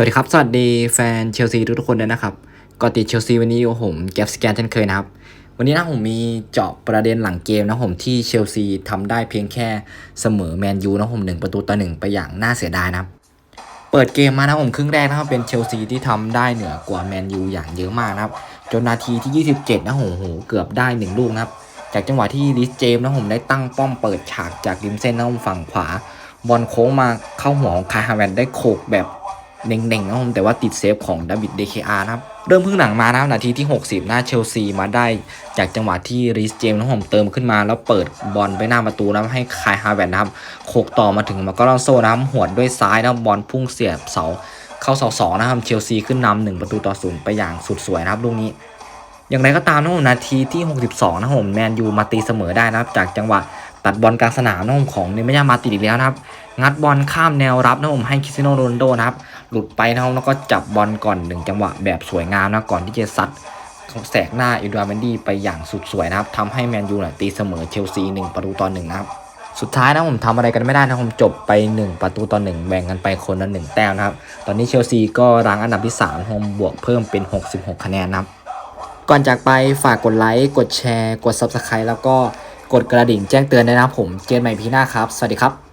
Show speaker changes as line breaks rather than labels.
วัสดีครับ สวัสดีแฟนเชลซีทุกๆคนด้วยนะครับก่อติดเชลซีวันนี้โอยู่ผมแก๊ปสแกนเช่นเคยนะครับ วันนี้นะผมมีเจาะประเด็นหลังเกมนะผมที่เชลซีทำได้เพียงแค่เสมอแมนยูนะผมหนึ่งประตูต่อหนึ่งไปอย่างน่าเสียดายนะครับ เปิดเกมมานะผมครึ่งแรกนะครับเป็นเชลซีที่ทำได้เหนือกว่าแมนยูอย่างเยอะมากนะครับ จนนาทีที่ 27 นะโหโหเกือบได้หนึ่งลูกนะครับ จากจังหวะที่ลิสเจมนะผมได้ตั้งป้อมเปิดฉากจากริมเส้นนะผมฝั่งขวาบอลโค้งมาเข้าหัวของคาฮาแวนได้โขกแบบ เน่งๆนะผมแต่ว่าติดเซฟของดาวิดเดเคอาร์นะครับ เริ่มพึ่งหลังมานะครับนาทีที่ 60 หน้าเชลซีมาได้จากจังหวะที่ริสเจมส์นะผมเติมขึ้นมา แล้วเปิดบอลไปหน้าประตูนะให้คายฮาแวนนะครับโขกต่อมาถึงมาก็ลอนโซนะครับหวดด้วยซ้ายนะบอลพุ่งเสียบเสาเข้าเสาสองนะครับเชลซีขึ้นนำหนึ่งประตูต่อศูนย์ไปอย่างสุดสวยนะครับลูกนี้อย่างไรก็ตามนะผมนาทีที่ 62 นะผมแมนยูมาตีเสมอได้นะครับจากจังหวะตัดบอลกลางสนามนะผมของเนเมย่ามาติดอีกแล้วนะครับ งัดบอลข้ามแนวรับนะผมให้คริสเตียโนโรนโดนะครับ หลุดไปนะครับแล้วก็จับบอลก่อนหนึ่งจังหวะแบบสวยงามนะก่อนที่จะซัดแสกหน้าอิดราเวนดี้ไปอย่างสุดสวยนะครับทำให้แมนยูเนี่ยตีเสมอเชลซีหนึ่งประตูต่อหนึ่งนะครับสุดท้ายนะผมทำอะไรกันไม่ได้นะผมจบไป 1 ประตูต่อ1แบ่งกันไปคนละ1แต้มนะครับ ตอนนี้เชลซีก็รั้งอันดับที่3ผมบวกเพิ่มเป็น 66 คะแนนนะครับ ก่อนจากไปฝากกดไลค์กดแชร์ กด Subscribe แล้วก็กดกระดิ่งแจ้งเตือนด้วยนะครับผมเจอกันใหม่พีหน้าครับ สวัสดีครับ